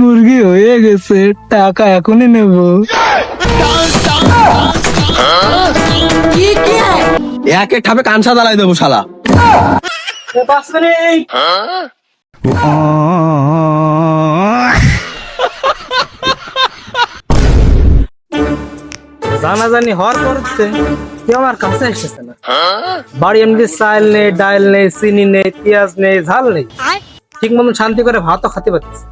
মুরগি হয়ে গেছে টাকা এখনই নেব। এক এক ঠাপে কানসা দালাই দেবো শালা। জানাজানি হওয়ার পরতে কেউ আমার কাছে এসেছে না। বাড়ি এমনি চাল নেই ডাল নেই চিনি নেই পেঁয়াজ নেই ঝাল নেই। ঠিক মতন শান্তি করে ভাতও খাতে পারতেছে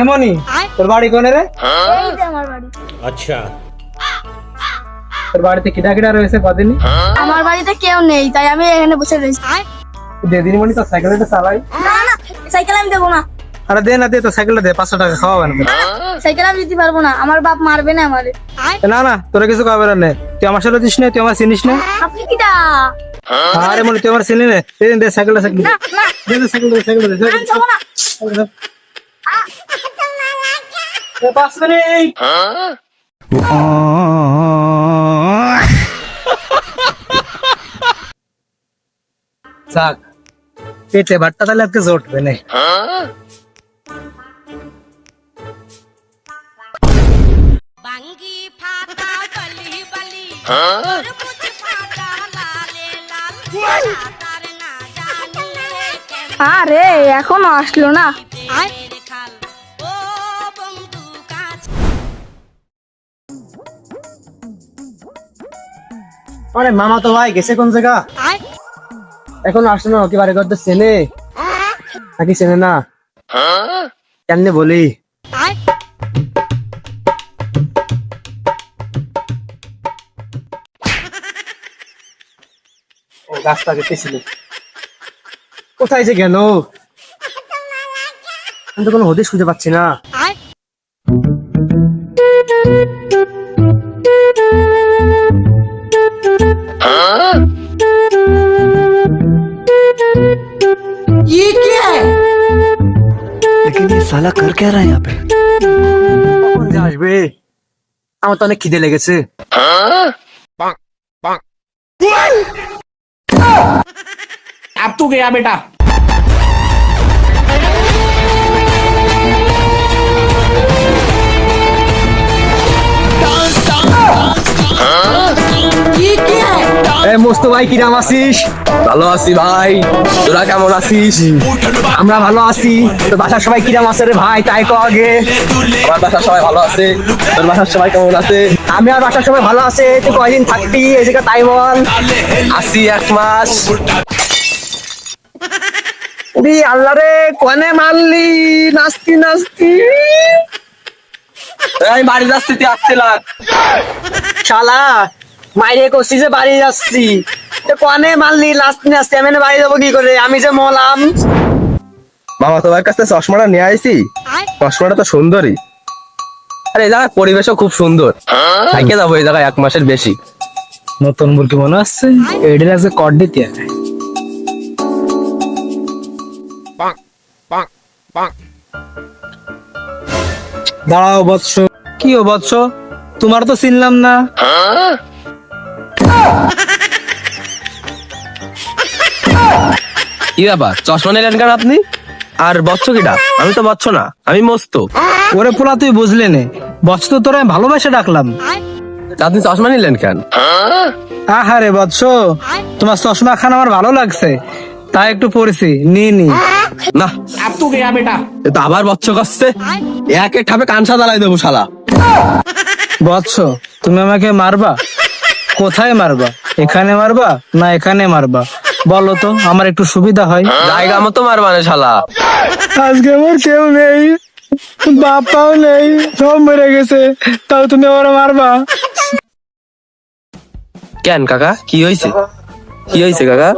এমনই তোর বাড়ি কোনে রে? এই যে আমার তোর বাড়িতে কিটা কিটা রয়েছে কদিনই? আমার বাড়িতে কেউ নেই তাই আমি এখানে বসে রয়েছি। দেদিন মনি তোর সাইকেলটা চালাই। না না সাইকেল আমি দেবো না। আরে দে না দে তো সাইকেলটা দে পাঁচশো টাকা খাওয়াবে না সাইকেল আমি দিতে পারব না আমার বাপ মারবে না আমারে। না না তোরা কিছু খাবে না তুই আমার সাথে দিস না তুই আমার চিনিস না। আপনি কিটা? আরে মনে তুই আমার চিনি না। দে দে সাইকেলটা সাইকেল না না। দে দে সাইকেল দে সাইকেল দে আমি যাব না। পাঁচ মিনিট। যাক পেটে ভাতটা তাহলে আজকে জোটবে না। আরে এখনও আসলো না। আরে মামা তো ভাই গেছে কোন জায়গা? এখন আসলো না কি বাড়ি করতে চেনে নাকি চেনে না? কেমনে বলি? ও গাছটা কেটেছিল কোথায় যে গেল আমি তো কোনো হদিস খুঁজে পাচ্ছি না लेकिन ये साला कर क्या रहा है यहाँ पे কখন যে আসবে আমার তো অনেক খিদে লেগেছে अब तू गया बेटा। এ ভাই কিরাম ভালো আছি ভাই। তোরা কেমন আছিস? আমরা ভালো আছি। তোর বাসার সবাই কিরাম আছে রে ভাই? তাই কো আগে। আমার বাসার সবাই ভালো আছে। তোর বাসার সবাই কেমন আছে? আমি আর বাসার সবাই ভালো আছে। তুই কয়দিন থাকবি? এদিকে তাই বল। আসি এক মাস। আল্লাহ রে, কনে মারলি? নাচতি নাচতি আমি বাড়ি যাচ্ছি, তুই আসতে লাগ শালা মাইরে করছি যে বাড়ি যাচ্ছি। কনে মারলি নাচতি নাচতি আমি বাড়ি যাব কি করে? আমি যে মলাম। মামা তোমার কাছে চশমাটা নিয়ে আইছি। চশমাটা তো সুন্দরই। আরে এই জায়গায় পরিবেশও খুব সুন্দর। থাইকে যাব এই জায়গায় এক মাসের বেশি। নতুন মুরগি মনে আসছে এডির আছে কর দিতে দাঁড়াও বৎস। কি ও বৎস? তোমার তো চিনলাম না। কি ব্যাপার? চশমা নিলেন কেন আপনি? আর বচ্চ কিটা? আমি তো বচ্চ না আমি মস্ত। ওরে পোলা তুই বুঝলে নে। বচ্চ তো তোরা ভালোবাসে ডাকলাম। আপনি চশমা নিলেন কেন? বৎস তোমার চশমা খান আমার ভালো লাগছে। তাই একটু পড়েছি নি নি। না। বেটা এ তো আবার বৎস করছে। একে ঠাপে কানসা দালাই দেবো শালা। বৎস তুমি আমাকে মারবা? কোথায় মারবা? এখানে মারবা না এখানে মারবা? বলো তো আমার একটু সুবিধা হয়। জায়গা মতো মারবা না শালা। আজকে আমার কেউ নেই বাপাও নেই সব মরে গেছে তাও তুমি আমার মারবা? কেন কাকা? কি হয়েছে কি হয়েছে কাকা?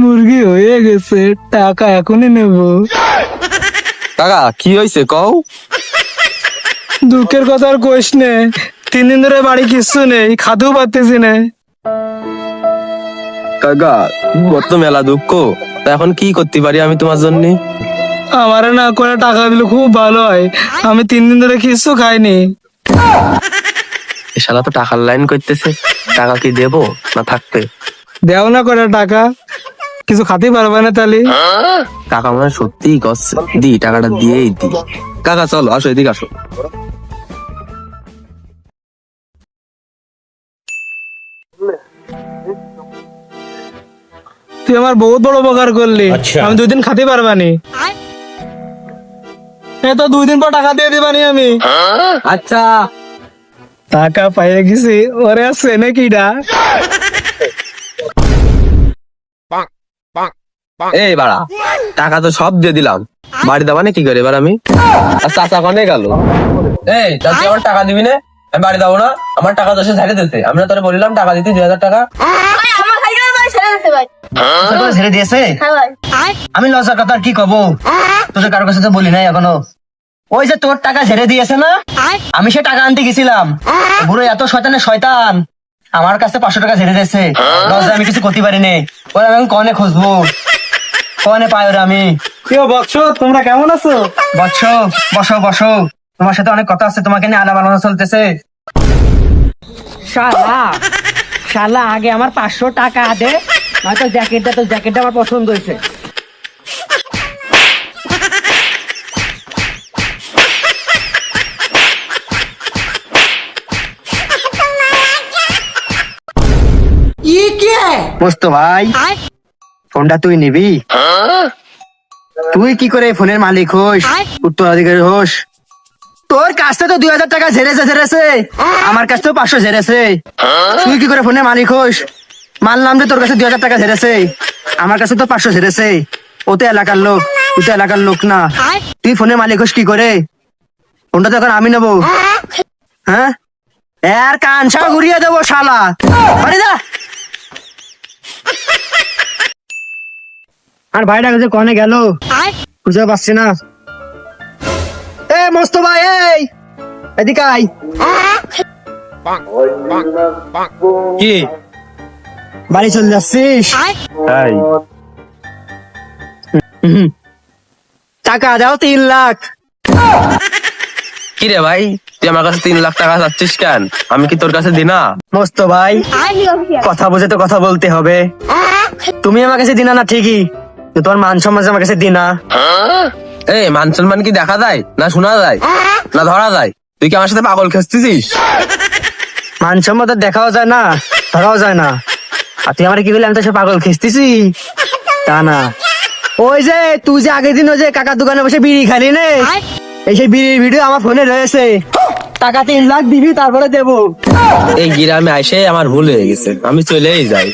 মুরগি হয়ে গেছে টাকা এখনই নেব। কাকা কি হয়েছে কও? দুঃখের কথা আর কইস নে তিন দিন ধরে বাড়ি কিচ্ছু নেই খাতেও পারতেছি না। কাকা কত মেলা দুঃখ। তা এখন কি করতে পারি আমি তোমার জন্য? আমারে না করে টাকা দিলে খুব ভালো হয়। আমি তিন দিন ধরে কিচ্ছু খাইনি। এ শালা তো টাকার লাইন করতেছে। টাকা কি দেবো না থাকবে? দেও না করে টাকা। কিছু খাতে পারবে না তাহলে। কাকা মনে হয় সত্যিই করছে দি টাকাটা দিয়েই দি। কাকা চলো আসো এদিকে আসো। তুই আমার বহুত বড় উপকার করলি। আমি দুই দিন খাতে পারবানি। এ তো দুই দিন পর টাকা দিয়ে দিবানি আমি। আচ্ছা। টাকা পাইয়ে গেছি ওরে আছে নাকি ডা এই বাড়া টাকা তো সব দিয়ে দিলাম। বাড়ি দেওয়া কি করে এবার আমি? আর চাচা কনে গেল? এই তা তুই আমার টাকা দিবি না? আমি বাড়ি দেবো না। আমার টাকা দশে ঝাড়ে দিতে। আমি না তোরে বললাম টাকা দিতে দুই হাজার টাকা ভাই আমার সাইকেল ভাই ছেড়ে তোকে ছেড়ে দিয়েছে? হ্যাঁ আমি লজ্জার কথা কি কব? তোদের কারোর কাছে তো বলি নাই এখনও। ওই যে তোর টাকা ছেড়ে দিয়েছে না? আমি সে টাকা আনতে গেছিলাম। বুড়ো এত শয়তানের শয়তান। আমার কাছে পাঁচশো টাকা ছেড়ে দিয়েছে। লজ্জা আমি কিছু করতে পারিনি। ওই আমি কনে খুঁজবো। কনে পাই ওরা আমি। কেউ তোমরা কেমন আছো? বৎস বসো বসো। তোমার সাথে অনেক কথা আছে তোমাকে নিয়ে আলাপ আলোচনা চলতেছে। শালা শালা আগে আমার পাঁচশো টাকা দে। নয়তো জ্যাকেটটা তো জ্যাকেটটা আমার পছন্দ হয়েছে। ভাই ফোনটা তুই নিবি? তুই কি করে ফোনের মালিক হোস? উত্তরাধিকারী হোস? তোর কাছ তো দুই হাজার টাকা ঝেড়েছে ঝেড়েছে। আমার কাছ থেকে পাঁচশো ঝেড়েছে। তুই কি করে ফোনের মালিক হোস? মানলাম যে তোর কাছে দুই হাজার টাকা ঝেড়েছে। আমার কাছে তো পাঁচশো ঝেড়েছে। ও তো এলাকার লোক তুই তো এলাকার লোক না। তুই ফোনের মালিক হোস কি করে? ফোনটা তো এখন আমি নেব। হ্যাঁ? এর কানসা ঘুরিয়ে দেবো শালা। বাড়ি যা। আর ভাইটা কাছে কনে গেল, খুঁজে পাচ্ছি না। এ, মস্ত ভাই, এই! এদিকে আয়। কি? বাড়ি চলে যাচ্ছিস? তাই। টাকা দাও তিন লাখ। কি রে ভাই তুই আমার কাছে তিন লাখ টাকা চাচ্ছিস কেন? আমি কি তোর কাছে দিনা? মস্ত ভাই কথা বুঝে তো কথা বলতে হবে। তুমি আমার কাছে দিনা না ঠিকই তোমার মান সম্মান আমার কাছে দিনা। এই মান সম্মান কি দেখা যায় না শোনা যায়? না ধরা যায়? তুই কি আমার সাথে পাগল খেসতেছিস? মান সম্মান তো দেখাও যায় না ধরাও যায় না। আর তুই আমার কি বললি? আমি তো সে পাগল খেসতেছি। তা না। ওই যে তুই যে আগের দিন ওই যে কাকার দোকানে বসে বিড়ি খালি নে। এই সেই বিড়ির ভিডিও আমার ফোনে রয়েছে। টাকা তিন লাখ দিবি তারপরে দেবো। এই গ্রামে আইসে আমার ভুল হয়ে গেছে। আমি চলেই যাই।